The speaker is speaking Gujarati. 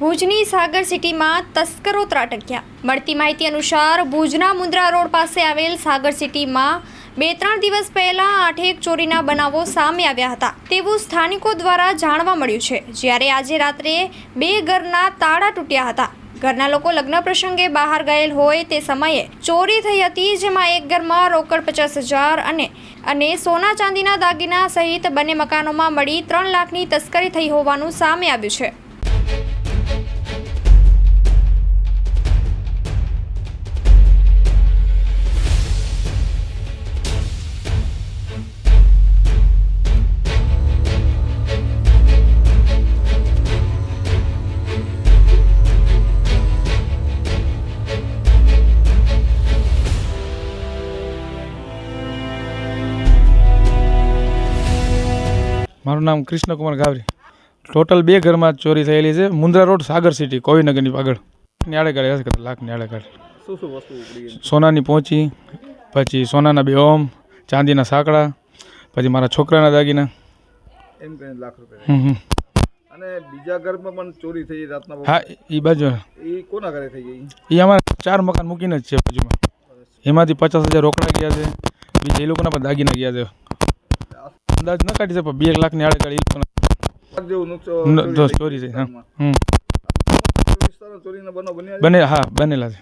ભુજની સાગર સિટીમાં તસ્કરો ત્રાટક્યા. મળતી માહિતી અનુસાર ભુજના મુન્દ્રા રોડ પાસે આવેલ સાગર સિટીમાં બે ત્રણ દિવસ પહેલા આઠેક ચોરીના બનાવો સામે આવ્યા હતા. તેવું સ્થાનિકો દ્વારા જાણવા મળ્યું છે. જ્યારે આજે રાત્રે બે ઘરના તાળા તૂટ્યા હતા. ઘરના લોકો લગ્ન પ્રસંગે બહાર ગયેલ હોય તે સમયે ચોરી થઈ હતી, જેમાં એક ઘરમાં રોકડ પચાસ હજાર અને અને સોના ચાંદીના દાગીના સહિત બંને મકાનોમાં મળી ત્રણ લાખની તસ્કરી થઈ હોવાનું સામે આવ્યું છે. મારું નામ કૃષ્ણકુમાર ગાવરી. ટોટલ બે ઘરમાં ચોરી થયેલી છે. મુન્દ્રા રોડ સાગર સિટી કોવીનગરની આગળ. ન્યાળે કાઢે વસ્તુ ઉપડી ગઈ સોનાની પહોંચી પછી સોનાના બે ઓમ ચાંદીના સાંકડા પછી મારા છોકરાના દાગીના. એમ લાખ રૂપિયા. અને બીજા ઘરમાં પણ ચોરી થઈ રાતના હા એ બાજુ. એ કોના ઘરે થઈ ગઈ? એ અમારા ચાર મકાન મૂકીને જ છે બાજુમાં. એમાંથી પચાસ હજાર રોકડા ગયા છે. બીજા એ લોકોના પણ દાગીના ગયા છે. અંદાજ ન કાઢી શકે. બે બે લાખની આડે લાખ જેવું ન- ચોરી છે હા? બને હા બનેલા છે.